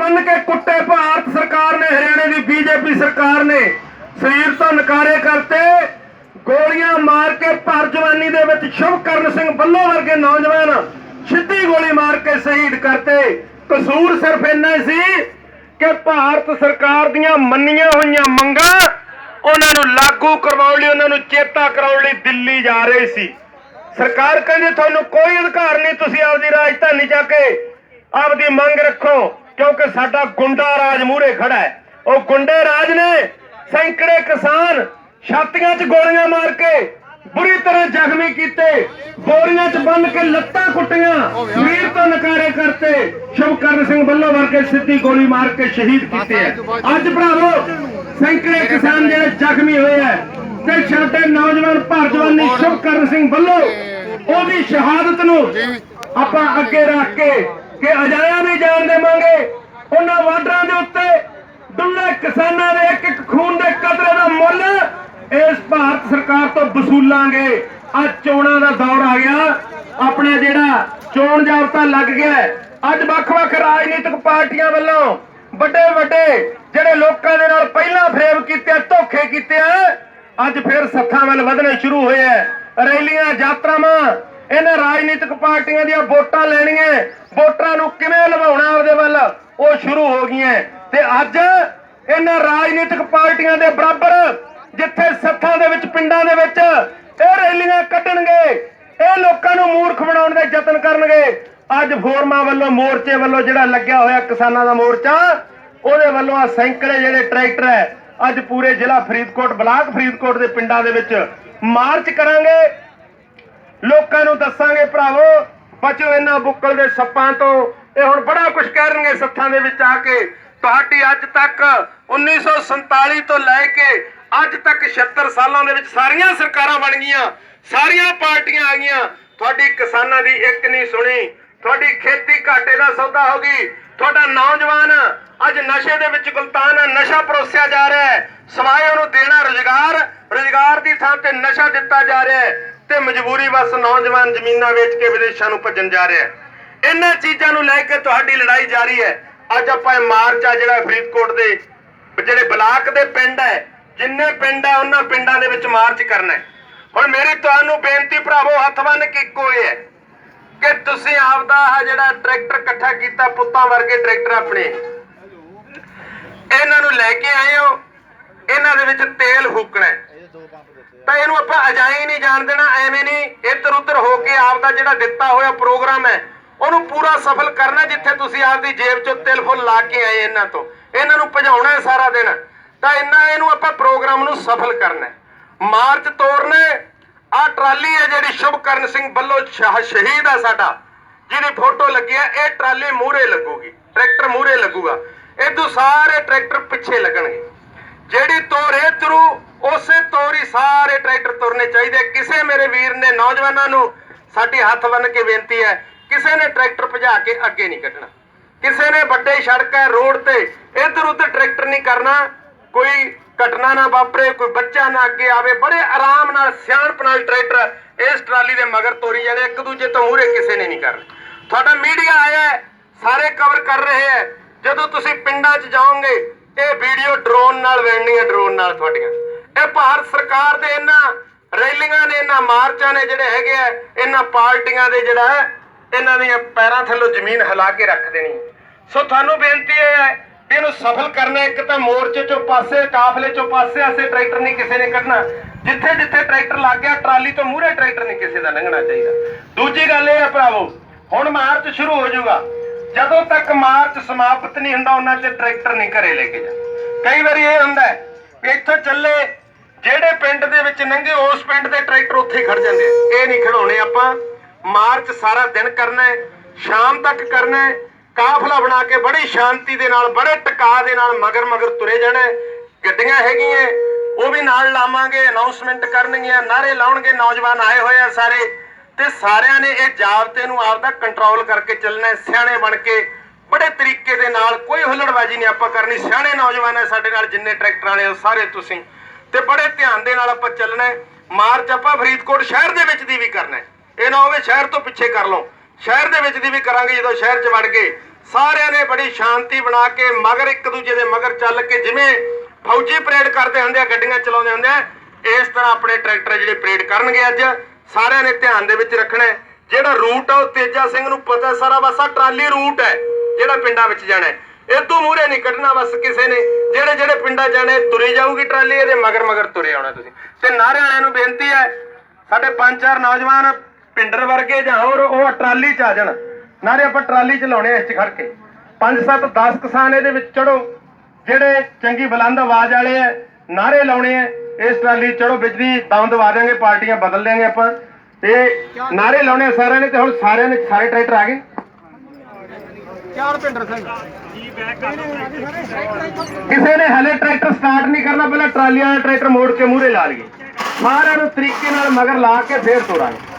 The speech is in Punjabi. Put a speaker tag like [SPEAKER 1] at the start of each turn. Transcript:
[SPEAKER 1] ਬੰਨ ਕੇ ਕੁੱਟੇ ਭਾਰਤ ਸਰਕਾਰ ਨੇ, ਹਰਿਆਣੇ ਦੀ ਬੀਜੇਪੀ ਸਰਕਾਰ ਨੇ। ਸਰੀਰ ਤੋਂ ਨਕਾਰੇ ਕਰਤੇ, ਗੋਲੀਆਂ ਮਾਰ ਕੇ ਭਰ ਜਵਾਨੀ ਦੇ ਵਿੱਚ ਸ਼ੁਭਕਰਨ ਸਿੰਘ ਬੱਲੋ ਵਰਗੇ ਨੌਜਵਾਨ ਸਿੱਧੀ ਗੋਲੀ ਮਾਰ ਕੇ ਸ਼ਹੀਦ ਕਰਤੇ। ਕਸੂਰ ਸਿਰਫ ਇੰਨਾ ਹੀ ਸੀ ਕਿ ਭਾਰਤ ਸਰਕਾਰ ਦੀਆਂ ਮੰਨੀਆਂ ਹੋਈਆਂ ਮੰਗਾਂ ਉਹਨਾਂ ਨੂੰ ਲਾਗੂ ਕਰਵਾਉਣ ਲਈ, ਉਹਨਾਂ ਨੂੰ ਚੇਤਾ ਕਰਾਉਣ ਲਈ ਦਿੱਲੀ ਜਾ ਰਹੇ ਸੀ। ਸਰਕਾਰ ਕਹਿੰਦੀ, ਤੁਹਾਨੂੰ ਕੋਈ ਅਧਿਕਾਰ ਨਹੀਂ, ਤੁਸੀਂ ਆਪਦੀ ਰਾਜਧਾਨੀ ਜਾ ਕੇ ਆਪਦੀ ਮੰਗ ਰੱਖੋ। ਕਿਉਂਕਿ ਸਾਡਾ ਗੁੰਡਾ ਰਾਜ ਮੂਹਰੇ ਖੜਾ ਹੈ। ਉਹ ਗੁੰਡੇ ਰਾਜ ਨੇ ਸੈਂਕੜੇ ਕਿਸਾਨ ਛਾਤੀਆਂ 'ਚ ਗੋਲੀਆਂ ਮਾਰ ਕੇ ਬੁਰੀ ਤਰ੍ਹਾਂ ਜ਼ਖਮੀ ਕੀਤੇ। ਗੋਲੀਆਂ 'ਚ ਬੰਨ ਕੇ ਲੱਤਾਂ ਕੁੱਟੀਆਂ ਵੀਰ ਤੋਂ ਨਕਾਰੇ ਕਰਤੇ। ਸ਼ੁਭਕਰਨ ਸਿੰਘ ਬੱਲੋ ਵਰਗੇ ਸਿੱਧੀ ਗੋਲੀ ਮਾਰ ਕੇ ਸ਼ਹੀਦ ਕੀਤੇ ਹੈ। ਅੱਜ ਭਰਾਵੋ, ਸੈਂਕੜੇ ਕਿਸਾਨ ਜਿਹੜੇ ਜ਼ਖਮੀ ਹੋਏ ਹੈ ਤੇ ਸਾਡੇ ਨੌਜਵਾਨ ਭਰ ਜਵਾਨੀ ਸ਼ੁਭਕਰਨ ਸਿੰਘ ਬੱਲੋ, ਉਹਦੀ ਸ਼ਹਾਦਤ ਨੂੰ ਆਪਾਂ ਅੱਗੇ ਰੱਖ ਕੇ ਕਿ ਅਜਾਇਆ ਨਹੀਂ ਜਾਣ ਦੇਵਾਂਗੇ। ਉਹਨਾਂ ਵਾਡਰਾਂ ਦੇ ਉੱਤੇ ਦੁੱਲੇ ਕਿਸਾਨਾਂ ਦੇ ਇੱਕ ਇੱਕ ਖੂਨ ਦੇ ਕਤਰੇ ਦਾ ਮੁੱਲ ਇਸ ਭਾਰਤ ਸਰਕਾਰ ਤੋਂ ਵਸੂਲਾਂਗੇ। ਅੱਜ ਚੋਣਾਂ ਦਾ ਦੌਰ ਆ ਗਿਆ। ਆਪਣੇ ਜਿਹੜਾ ਚੋਣ ਜਾਬਤਾ ਲੱਗ ਗਿਆ ਅੱਜ ਵੱਖ-ਵੱਖ ਰਾਜਨੀਤਿਕ ਪਾਰਟੀਆਂ ਵੱਲੋਂ ਵੱਡੇ ਵੱਡੇ ਜਿਹੜੇ ਲੋਕਾਂ ਦੇ ਨਾਲ ਪਹਿਲਾਂ ਫਰੇਬ ਕੀਤੇ, ਧੋਖੇ ਕੀਤੇ ਆ, ਅੱਜ ਫਿਰ ਸੱਥਾਂ ਵੱਲ ਵਧਣੇ ਸ਼ੁਰੂ ਹੋਏ ਐ ਰੈਲੀਆਂ, ਯਾਤਰਾਵਾਂ ਇਹਨਾਂ ਰਾਜਨੀਤਿਕ ਪਾਰਟੀਆਂ ਦੀਆਂ ਵੋਟਾਂ ਲੈਣੀਆਂ। ਵੋਟਰਾਂ ਨੂੰ ਕਿਵੇਂ ਲਵਾਉਣਾ ਆਪਦੇ ਵੱਲ? ਉਹ ਸ਼ੁਰੂ ਹੋ ਗਈਆਂ। ਤੇ ਅੱਜ ਇਹਨਾਂ ਰਾਜਨੀਤਿਕ ਪਾਰਟੀਆਂ ਦੇ ਬਰਾਬਰ, ਜਿੱਥੇ ਸੱਥਾਂ ਦੇ ਵਿੱਚ, ਪਿੰਡਾਂ ਦੇ ਵਿੱਚ ਇਹ ਰੈਲੀਆਂ ਕੱਢਣਗੇ, ਇਹ ਲੋਕਾਂ ਨੂੰ ਮੂਰਖ ਬਣਾਉਣ ਦੇ ਯਤਨ ਕਰਨਗੇ। ਅੱਜ ਫੋਰਮਾਂ ਵੱਲੋਂ, ਮੋਰਚੇ ਵੱਲੋਂ ਜਿਹੜਾ ਲੱਗਿਆ ਹੋਇਆ ਕਿਸਾਨਾਂ ਦਾ ਮੋਰਚਾ, ਉਹਦੇ ਵੱਲੋਂ ਆ ਸੈਂਕੜੇ ਜਿਹੜੇ ਟਰੈਕਟਰ ਹੈ, ਅੱਜ ਪੂਰੇ ਜ਼ਿਲ੍ਹਾ ਫਰੀਦਕੋਟ, ਬਲਾਕ ਫਰੀਦਕੋਟ ਦੇ ਪਿੰਡਾਂ ਦੇ ਵਿੱਚ ਮਾਰਚ ਕਰਾਂਗੇ। ਲੋਕਾਂ ਨੂੰ ਦੱਸਾਂਗੇ ਭਰਾਵੋ, ਬਚੋ ਇਹਨਾਂ ਬੁੱਕਲ ਦੇ ਸੱਪਾਂ ਤੋਂ। ਇਹ ਹੁਣ ਬੜਾ ਕੁਝ ਕਰਨਗੇ ਸੱਥਾਂ ਦੇ ਵਿੱਚ ਆ ਕੇ। ਤੁਹਾਡੀ ਅੱਜ ਤੱਕ 1947 ਤੋਂ ਲੈ ਕੇ ਅੱਜ ਤੱਕ 76 ਸਾਲਾਂ ਦੇ ਵਿੱਚ ਸਾਰੀਆਂ ਸਰਕਾਰਾਂ ਬਣ ਗਈਆਂ, ਸਾਰੀਆਂ ਪਾਰਟੀਆਂ ਆ ਗਈਆਂ। ਤੁਹਾਡੀ ਕਿਸਾਨਾਂ ਦੀ ਇੱਕ ਨਹੀਂ ਸੁਣੀ। ਤੁਹਾਡੀ ਖੇਤੀ ਘਾਟੇ ਦਾ ਸੌਦਾ ਹੋ ਗਈ। ਤੁਹਾਡਾ ਨੌਜਵਾਨ ਅੱਜ ਨਸ਼ੇ ਦੇ ਵਿੱਚ ਗੁਲਤਾਨ ਹੈ, ਨਸ਼ਾ ਪਰੋਸਿਆ ਜਾ ਰਿਹਾ ਹੈ। ਸਵਾਏ ਉਹਨੂੰ ਦੇਣਾ ਰੁਜ਼ਗਾਰ ਰੁਜ਼ਗਾਰ ਦੀ ਥਾਂ ਤੇ ਨਸ਼ਾ ਦਿੱਤਾ ਜਾ ਰਿਹਾ ਹੈ। ਤੇ ਮਜਬੂਰੀ ਵਸ ਨੌਜਵਾਨ ਜ਼ਮੀਨਾਂ ਵੇਚ ਕੇ ਵਿਦੇਸ਼ਾਂ ਨੂੰ ਭੱਜਣ ਜਾ ਰਿਹਾ ਹੈ। ਇਹਨਾਂ ਚੀਜ਼ਾਂ ਨੂੰ ਲੈ ਕੇ ਤੁਹਾਡੀ ਲੜਾਈ ਜਾਰੀ ਹੈ। ਅੱਜ ਆਪਾਂ ਇਹ ਮਾਰਚ ਆ ਜਿਹੜਾ ਫਰੀਦਕੋਟ ਦੇ, ਜਿਹੜੇ ਬਲਾਕ ਦੇ ਪਿੰਡ ਹੈ, ਜਿੰਨੇ ਪਿੰਡ ਹੈ ਉਹਨਾਂ ਪਿੰਡਾਂ ਦੇ ਵਿੱਚ ਮਾਰਚ ਕਰਨਾ ਹੈ। ਹੁਣ ਮੇਰੀ ਤੁਹਾਨੂੰ ਬੇਨਤੀ ਭਰਾਵੋ, ਹੱਥ ਬੰਨ ਕੇ ਇੱਕੋ ਇਹ ਹੈ ਕਿ ਤੁਸੀਂ ਆਪਦਾ ਆ ਜਿਹੜਾ ਟਰੈਕਟਰ ਇਕੱਠਾ ਕੀਤਾ, ਪੁੱਤਾਂ ਵਰਗੇ ਟਰੈਕਟਰ ਆਪਣੇ। ਇਹਨਾਂ ਨੂੰ ਲੈ ਕੇ ਆਏ ਹੋ। ਇਹਨਾਂ ਦੇ ਵਿੱਚ ਤੇਲ ਫੂਕਣਾ ਹੈ। ਤਾਂ ਇਹਨੂੰ ਆਪਾਂ ਅਜਾਈ ਨਹੀਂ ਜਾਣ ਦੇਣਾ ਐਵੇਂ ਨਹੀਂ ਇੱਧਰ ਉੱਧਰ ਹੋ ਕੇ ਆਪਦਾ ਜਿਹੜਾ ਦਿੱਤਾ ਹੋਇਆ ਪ੍ਰੋਗਰਾਮ ਹੈ ਉਹਨੂੰ ਪੂਰਾ ਸਫਲ ਕਰਨਾ ਜਿੱਥੇ ਤੁਸੀਂ ਆਪਦੀ ਜੇਬ ਚੋਂ ਤਿਲ ਫੁੱਲ ਲਾ ਕੇ ਆਏ ਇਹਨਾਂ ਤੋਂ। ਇਹਨਾਂ ਨੂੰ ਭਜਾਉਣਾ ਹੈ ਸਾਰਾ ਦਿਨ। ਤਾਂ ਇੰਨਾ ਇਹਨੂੰ ਆਪਾਂ ਪ੍ਰੋਗਰਾਮ ਨੂੰ ਸਫਲ ਕਰਨਾ ਹੈ। ਮਾਰਚ ਤੋੜਨਾ ਆ ਟਰਾਲੀ ਹੈ ਜਿਹੜੀ ਸ਼ੁਭਕਰਨ ਸਿੰਘ ਵੱਲੋਂ ਸ਼ਹ- ਸ਼ਹੀਦ ਆ ਸਾਡਾ। ਜਿਹਦੀ ਫੋਟੋ ਲੱਗੀ ਹੈ ਇਹ ਟਰਾਲੀ ਮੂਹਰੇ ਲੱਗੂਗੀ ਟਰੈਕਟਰ ਮੂਹਰੇ ਲੱਗੂਗਾ। ਇਦੋਂ ਸਾਰੇ ਟਰੈਕਟਰ ਪਿੱਛੇ ਲੱਗਣਗੇ। ਜਿਹੜੀ ਤੋਰ ਇਹ ਤੁਰੂ, ਉਸੇ ਤੋਰ ਹੀ ਸਾਰੇ ਟਰੈਕਟਰ ਤੁਰਨੇ ਚਾਹੀਦੇ। ਕਿਸੇ ਮੇਰੇ ਵੀਰ ਨੇ ਨੌਜਵਾਨਾਂ ਨੂੰ ਸਾਡੀ ਹੱਥ ਬੰਨ ਕੇ ਬੇਨਤੀ ਹੈ, ਕਿਸੇ ਨੇ ਟਰੈਕਟਰ ਭਜਾ ਕੇ ਅੱਗੇ ਨਹੀਂ ਕੱਢਣਾ। ਕਿਸੇ ਨੇ ਵੱਡੇ ਸੜਕ ਰੋਡ ਤੇ ਇੱਧਰ ਉੱਧਰ ਟਰੈਕਟਰ ਨਹੀਂ ਕਰਨਾ। ਕੋਈ ਘਟਨਾ ਨਾ ਵਾਪਰੇ, ਕੋਈ ਬੱਚਾ ਨਾ ਅੱਗੇ ਆਵੇ। ਬੜੇ ਆਰਾਮ ਨਾਲ ਸਿਆਣਪ ਨਾਲ ਟਰੈਕਟਰ ਇਸ ਟਰਾਲੀ ਦੇ ਮਗਰ ਤੋਰੀ ਜਾਣੇ, ਇੱਕ ਦੂਜੇ ਤੋਂ ਮੂਹਰੇ ਕਿਸੇ ਨੇ ਨਹੀਂ ਕਰਨਾ। ਤੁਹਾਡਾ ਮੀਡੀਆ ਆਇਆ ਸਾਰੇ ਕਵਰ ਕਰ ਰਹੇ ਹੈ। ਜਦੋਂ ਤੁਸੀਂ ਪਿੰਡਾਂ 'ਚ ਜਾਓਗੇ ਇਹ ਵੀਡੀਓ ਡਰੋਨ ਨਾਲ ਵੇਣੀਆਂ ਡਰੋਨ ਨਾਲ ਤੁਹਾਡੀਆਂ। ਇਹ ਭਾਰਤ ਸਰਕਾਰ ਦੇ ਇਹਨਾਂ ਰੈਲੀਆਂ ਨੇ, ਇਹਨਾਂ ਮਾਰਚਾਂ ਨੇ ਜਿਹੜੇ ਹੈਗੇ ਆ, ਇਹਨਾਂ ਪਾਰਟੀਆਂ ਦੇ ਜਿਹੜਾ ਹੈ, ਇਹਨਾਂ ਦੀਆਂ ਪੈਰਾਂ ਥੱਲੋਂ ਜ਼ਮੀਨ ਹਿਲਾ ਕੇ ਰੱਖ ਦੇਣੀ ਸੋ ਤੁਹਾਨੂੰ ਬੇਨਤੀ ਇਹ ਹੈ, ਇਹਨੂੰ ਸਫਲ ਕਰਨਾ ਇੱਕ ਤਾਂ ਮੋਰਚੇ ਚੋਂ ਪਾਸੇ, ਕਾਫਲੇ ਚੋਂ ਪਾਸੇ, ਆਸੇ ਟਰੈਕਟਰ ਨਹੀਂ ਕਿਸੇ ਨੇ ਕੱਢਣਾ। ਜਿੱਥੇ ਜਿੱਥੇ ਟਰੈਕਟਰ ਲੱਗ ਗਿਆ, ਟਰਾਲੀ ਤੋਂ ਮੂਹਰੇ ਟਰੈਕਟਰ ਨਹੀਂ ਕਿਸੇ ਦਾ ਲੰਘਣਾ ਚਾਹੀਦਾ। ਦੂਜੀ ਗੱਲ ਇਹ ਹੈ ਭਰਾਵੋ, ਹੁਣ ਮਾਰਚ ਸ਼ੁਰੂ ਹੋ ਜਾਊਗਾ। ਜਦੋਂ ਤੱਕ ਮਾਰਚ ਸਮਾਪਤ ਨਹੀਂ ਹੁੰਦਾ, ਉਹਨਾਂ ਚ ਟਰੈਕਟਰ ਨਹੀਂ ਘਰੇ ਲੈ ਕੇ ਜਾ। ਕਈ ਵਾਰੀ ਇਹ ਹੁੰਦਾ ਹੈ ਇੱਥੋਂ ਚੱਲੇ, ਜਿਹੜੇ ਪਿੰਡ ਦੇ ਵਿੱਚ ਲੰਘੇ ਉਸ ਪਿੰਡ ਦੇ ਟਰੈਕਟਰ ਉੱਥੇ ਹੀ ਖੜ ਜਾਂਦੇ ਇਹ ਨਹੀਂ ਖੜਾਉਣੇ ਆਪਾਂ। ਮਾਰਚ ਸਾਰਾ ਦਿਨ ਕਰਨਾ ਹੈ, ਸ਼ਾਮ ਤੱਕ ਕਰਨਾ ਹੈ, ਕਾਫਲਾ ਬਣਾ ਕੇ ਬੜੀ ਸ਼ਾਂਤੀ ਦੇ ਨਾਲ, ਬੜੇ ਟਿਕਾ ਦੇ ਨਾਲ ਮਗਰ ਮਗਰ ਤੁਰੇ ਜਾਣਾ ਗੱਡੀਆਂ ਹੈਗੀਆਂ, ਉਹ ਵੀ ਨਾਲ ਲਾਵਾਂਗੇ ਅਨਾਉਂਸਮੈਂਟ ਕਰਨਗੀਆਂ ਨਾਰੇ ਲਾਉਣਗੇ, ਨੌਜਵਾਨ ਆਏ ਹੋਏ ਆ ਸਾਰੇ। ਤੇ ਸਾਰਿਆਂ ਨੇ ਇਹ ਜਾਬਤੇ ਨੂੰ ਆਪਦਾ ਕੰਟਰੋਲ ਕਰਕੇ ਚੱਲਣਾ ਸਿਆਣੇ ਬਣ ਕੇ। ਬੜੇ ਤਰੀਕੇ ਦੇ ਨਾਲ ਕੋਈ ਹੁੱਲੜਬਾਜੀ ਨਹੀਂ ਆਪਾਂ ਕਰਨੀ। ਸਿਆਣੇ ਨੌਜਵਾਨ ਹੈ ਸਾਡੇ ਨਾਲ, ਜਿੰਨੇ ਟਰੈਕਟਰ ਵਾਲੇ ਆ ਸਾਰੇ ਤੁਸੀਂ। ਤੇ ਬੜੇ ਧਿਆਨ ਦੇ ਨਾਲ ਆਪਾਂ ਚੱਲਣਾ ਮਾਰਚ ਆਪਾਂ ਫਰੀਦਕੋਟ ਸ਼ਹਿਰ ਦੇ ਵਿੱਚ ਦੀ ਵੀ ਕਰਨਾ ਇਹ ਨਾ ਹੋਵੇ ਸ਼ਹਿਰ ਤੋਂ ਪਿੱਛੇ ਕਰ ਲਓ। ਸ਼ਹਿਰ ਦੇ ਵਿੱਚ ਦੀ ਵੀ ਕਰਾਂਗੇ, ਜਦੋਂ ਸ਼ਹਿਰ 'ਚ ਵੜ ਕੇ। ਸਾਰਿਆਂ ਨੇ ਬੜੀ ਸ਼ਾਂਤੀ ਬਣਾ ਕੇ, ਮਗਰ ਇੱਕ ਦੂਜੇ ਦੇ ਮਗਰ ਚੱਲ ਕੇ, ਜਿਵੇਂ ਫੌਜੀ ਪਰੇਡ ਕਰਦੇ ਹੁੰਦੇ ਆ, ਗੱਡੀਆਂ ਚਲਾਉਂਦੇ ਹੁੰਦੇ ਆ, ਇਸ ਤਰ੍ਹਾਂ ਆਪਣੇ ਟਰੈਕਟਰ ਜਿਹੜੇ ਪਰੇਡ ਕਰਨਗੇ ਅੱਜ। ਸਾਰਿਆਂ ਨੇ ਧਿਆਨ ਦੇ ਵਿੱਚ ਰੱਖਣਾ ਹੈ। ਜਿਹੜਾ ਰੂਟ ਆ ਉਹ ਤੇਜਾ ਸਿੰਘ ਨੂੰ ਪਤਾ ਸਾਰਾ ਬਸ ਆਹ ਟਰਾਲੀ ਰੂਟ ਹੈ, ਜਿਹੜਾ ਪਿੰਡਾਂ ਵਿੱਚ ਜਾਣਾ ਇਹ ਤੋਂ ਮੂਹਰੇ ਨਹੀਂ ਕੱਢਣਾ ਬਸ ਕਿਸੇ ਨੇ। ਜਿਹੜੇ ਜਿਹੜੇ ਪਿੰਡਾਂ ਜਾਣੇ, ਤੁਰੀ ਜਾਊਗੀ ਟਰਾਲੀ, ਇਹਦੇ ਮਗਰ ਮਗਰ ਤੁਰੇ ਆਉਣਾ ਤੁਸੀਂ। ਤੇ ਨਾਰੇ ਵਾਲਿਆਂ ਨੂੰ ਬੇਨਤੀ ਹੈ, ਸਾਡੇ ਪੰਜ ਚਾਰ ਨੌਜਵਾਨ ਪਿੰਡਰ ਵਰਗੇ ਜਾਂ ਹੋਰ, ਉਹ ਟਰਾਲੀ ਚ ਆ ਜਾਣ। ਨਾਰੇ ਆਪਾਂ ਟਰਾਲੀ ਚ ਲਾਉਣੇ ਇਸ ਚ ਖੜ ਕੇ। ਪੰਜ ਸੱਤ 10 ਕਿਸਾਨ ਇਹਦੇ ਵਿੱਚ ਚੜੋ ਜਿਹੜੇ ਚੰਗੀ ਬੁਲੰਦ ਆਵਾਜ਼ ਵਾਲੇ ਆ, ਨਾਰੇ ਲਾਉਣੇ ਆ ਇਸ ਟਰਾਲੀ 'ਚ ਚੜੋ ਬਿਜਲੀ ਦਮ ਦਵਾ ਦਿਆਂਗੇ ਪਾਰਟੀਆਂ ਬਦਲ ਦਿਆਂਗੇ ਆਪਾਂ। ਤੇ ਨਾਰੇ ਲਾਉਣੇ ਸਾਰਿਆਂ ਨੇ ਤੇ ਹੁਣ ਸਾਰਿਆਂ ਨੇ ਸਾਰੇ ਟਰੈਕਟਰ ਆ ਗਏ।
[SPEAKER 2] ਚਾਰ ਪਿੰਡਰ ਸਿੰਘ
[SPEAKER 1] ਕਿਸੇ ਨੇ ਹਲੇ ਟਰੈਕਟਰ ਸਟਾਰਟ ਨਹੀਂ ਕਰਨਾ ਪਹਿਲਾਂ ਟਰਾਲੀਆਂ ਟਰੈਕਟਰ ਮੋੜ ਕੇ ਮੂਹਰੇ ਲਾ ਲਈਏ। ਸਾਰਿਆਂ ਨੂੰ ਤਰੀਕੇ ਨਾਲ ਮਗਰ ਲਾ ਕੇ ਫੇਰ ਤੋਰਾਂਗੇ